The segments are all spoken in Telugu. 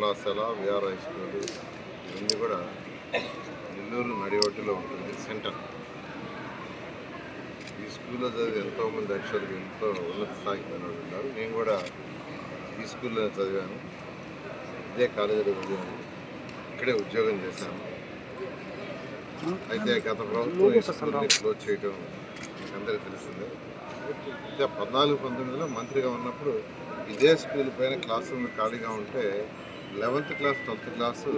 కళాశాల విఆర్ హై స్కూల్ ఇవన్నీ కూడా నెల్లూరు నడివట్టులో ఉంటుంది సెంటర్. ఈ స్కూల్లో చదివి ఎంతోమంది అక్షరాలు ఎంతో ఉన్నత స్థాయికి వాళ్ళు ఉన్నారు. నేను కూడా ఈ స్కూల్లో చదివాను. ఇదే కాలేజీలో చదివాను. ఇక్కడే ఉద్యోగం చేశాను. అయితే గత ప్రభుత్వం క్లోజ్ చేయడం అందరికీ తెలిసిందే. అయితే పద్నాలుగు పంతొమ్మిదిలో మంత్రిగా ఉన్నప్పుడు ఇదే స్కూల్ పైన క్లాస్ రూమ్ ఖాళీగా ఉంటే లెవెన్త్ క్లాస్ ట్వెల్త్ క్లాసు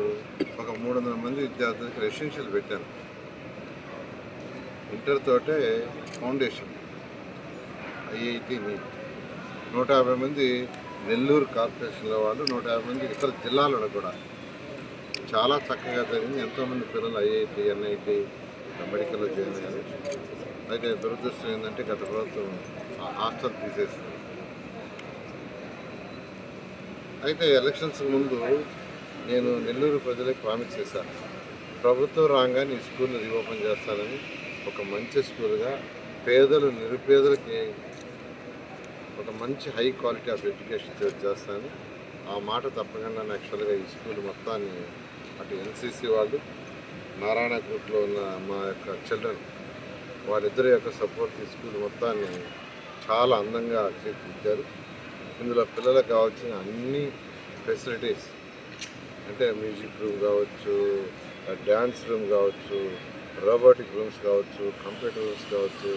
ఒక మూడు వందల మంది విద్యార్థులకి రెసిడెన్షియల్ పెట్టాను. ఇంటర్ తోటే ఫౌండేషన్ ఐఐటి నీట్. నూట యాభై మంది నెల్లూరు కార్పొరేషన్లో వాళ్ళు నూట యాభై మంది ఇతర జిల్లాలలో కూడా. చాలా చక్కగా జరిగింది. ఎంతోమంది పిల్లలు ఐఐటి ఎన్ఐటి మెడికల్లో జాయిన్ అయితే దురదృష్టం ఏంటంటే గత ప్రభుత్వం హాస్టల్ తీసేసింది. అయితే ఎలక్షన్స్ ముందు నేను నెల్లూరు ప్రజలకు ప్రామిస్ చేశాను. ప్రభుత్వం రాగానే ఈ స్కూల్ని రీఓపెన్ చేస్తానని ఒక మంచి స్కూల్గా పేదలు నిరుపేదలకి ఒక మంచి హై క్వాలిటీ ఆఫ్ ఎడ్యుకేషన్ చేస్తాను ఆ మాట తప్పకుండా యాక్చువల్గా ఈ స్కూల్ మొత్తాన్ని అటు ఎన్సీసీ వాళ్ళు నారాయణగూట్లో ఉన్న మా యొక్క చిల్డ్రన్ వాళ్ళిద్దరి యొక్క సపోర్ట్ ఈ స్కూల్ మొత్తాన్ని చాలా అందంగా తీర్చిదిద్దారు ఇందులో పిల్లలకు కావాల్సిన అన్ని ఫెసిలిటీస్ అంటే మ్యూజిక్ రూమ్ కావచ్చు డ్యాన్స్ రూమ్ కావచ్చు రోబోటిక్ రూమ్స్ కావచ్చు కంప్యూటర్ రూమ్స్ కావచ్చు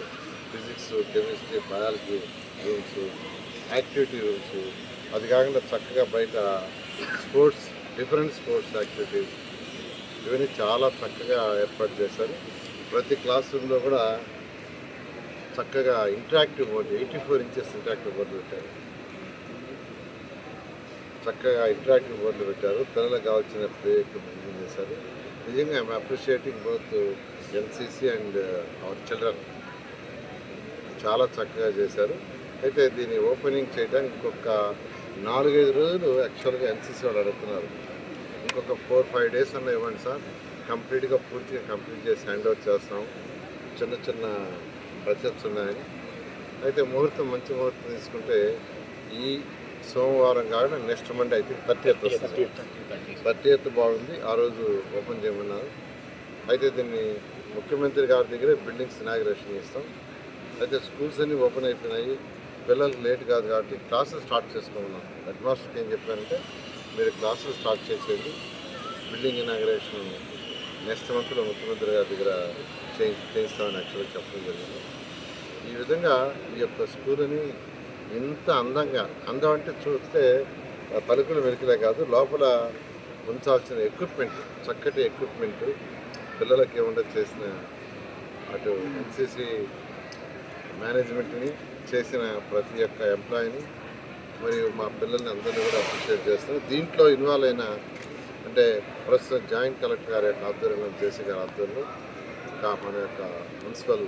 physics chemistry biology rooms activity rooms. అది కాకుండా చక్కగా బయట స్పోర్ట్స్ డిఫరెంట్ స్పోర్ట్స్ యాక్టివిటీస్. ఇవన్నీ చాలా చక్కగా ఏర్పాటు చేశారు. ప్రతి క్లాస్ రూమ్లో కూడా చక్కగా interactive board eighty four inches interactive board పెట్టారు. చక్కగా ఇంటరాక్టివ్ బోర్డులు పెట్టారు. పిల్లలకు కావాల్సిన ప్లే ఎక్విప్మెంట్ చేశారు. నిజంగా I'm appreciating both NCC and our children చాలా చక్కగా చేశారు. అయితే దీన్ని ఓపెనింగ్ చేయడానికి ఇంకొక నాలుగైదు రోజులు యాక్చువల్గా ఎన్సీసీ వాళ్ళు అడుగుతున్నారు. ఇంకొక ఫోర్ ఫైవ్ డేస్ అన్న ఇవ్వండి సార్. కంప్లీట్గా పూర్తిగా కంప్లీట్ చేసి హ్యాండ్ ఓవర్ చేస్తాం. చిన్న చిన్న బడ్జెట్స్ ఉన్నాయని. అయితే ముహూర్తం మంచి ముహూర్తం తీసుకుంటే ఈ సోమవారం కాకుండా నెక్స్ట్ మండే అయితే థర్టీ ఎయిత్ వస్తుంది. థర్టీ ఎయిత్ బాగుంది. ఆ రోజు ఓపెన్ చేయమన్నారు. అయితే దీన్ని ముఖ్యమంత్రి గారి దగ్గరే బిల్డింగ్స్ ఇనాగ్రేషన్ చేస్తాం. అయితే స్కూల్స్ అన్నీ ఓపెన్ అయిపోయినాయి. పిల్లలు లేట్ కాదు కాబట్టి క్లాసెస్ స్టార్ట్ చేసుకోమన్నాం హెడ్ మాస్టర్కి ఏం చెప్పారంటే మీరు క్లాసులు స్టార్ట్ చేసేది బిల్డింగ్ ఇనాగ్రేషన్ నెక్స్ట్ మంత్లో ముఖ్యమంత్రి గారి దగ్గర చేయి చేయిస్తామని యాక్చువల్గా చెప్పడం జరిగింది. ఈ విధంగా ఈ యొక్క స్కూల్ని ఇంత అందంగా అందం అంటే చూస్తే ఆ పలుకులు మెలికలే కాదు లోపల ఉంచాల్సిన ఎక్విప్మెంట్ చక్కటి ఎక్విప్మెంట్ పిల్లలకి ఏమన్నా చేసిన అటు ఎన్సీసీ మేనేజ్మెంట్ని చేసిన ప్రతి ఒక్క ఎంప్లాయీని మరియు మా పిల్లల్ని అందరినీ కూడా అప్రిషియేట్ చేస్తాను. దీంట్లో ఇన్వాల్వ్ అయిన అంటే ప్రస్తుతం జాయింట్ కలెక్టర్ గారి యొక్క ఆధ్వర్యంలో జేసీ గారి ఆధ్వర్యంలో మన యొక్క మున్సిపల్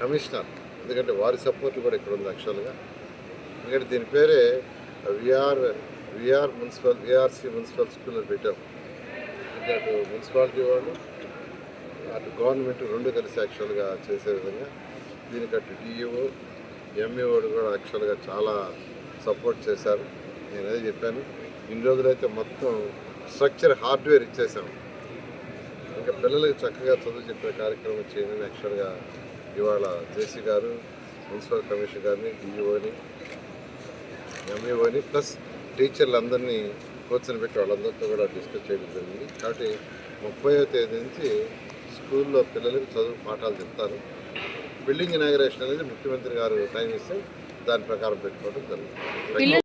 కమిషనర్ ఎందుకంటే వారి సపోర్ట్ కూడా ఇక్కడ ఉంది యాక్చువల్గా ఎందుకంటే దీని పేరే VR VR municipal VRC municipal school అని పెట్టాం. అంటే అటు మున్సిపాలిటీ వాళ్ళు అటు గవర్నమెంట్ రెండు కలిసి యాక్చువల్గా చేసే విధంగా దీనికి అటు డిఈఓ ఎంఈఓడు కూడా యాక్చువల్గా చాలా సపోర్ట్ చేశారు. నేను అదే చెప్పాను. ఇన్ని రోజులైతే మొత్తం స్ట్రక్చర్ హార్డ్వేర్ ఇచ్చేసాం. ఇంకా పిల్లలకి చక్కగా చదువు చెప్పే కార్యక్రమం చేయడం యాక్చువల్గా ఇవాళ జేసీ గారు మున్సిపల్ కమిషనర్ గారిని డిఈఓని ఎంఈఓని ప్లస్ టీచర్లందరినీ కూర్చొని పెట్టి వాళ్ళందరితో కూడా డిస్కస్ చేయడం జరిగింది. కాబట్టి ముప్పైవ తేదీ నుంచి స్కూల్లో పిల్లలకు చదువు పాఠాలు చెప్తారు. బిల్డింగ్ ఇనాగరేషన్ అనేది ముఖ్యమంత్రి గారు టైం ఇస్తే దాని ప్రకారం పెట్టుకోవడం జరుగుతుంది.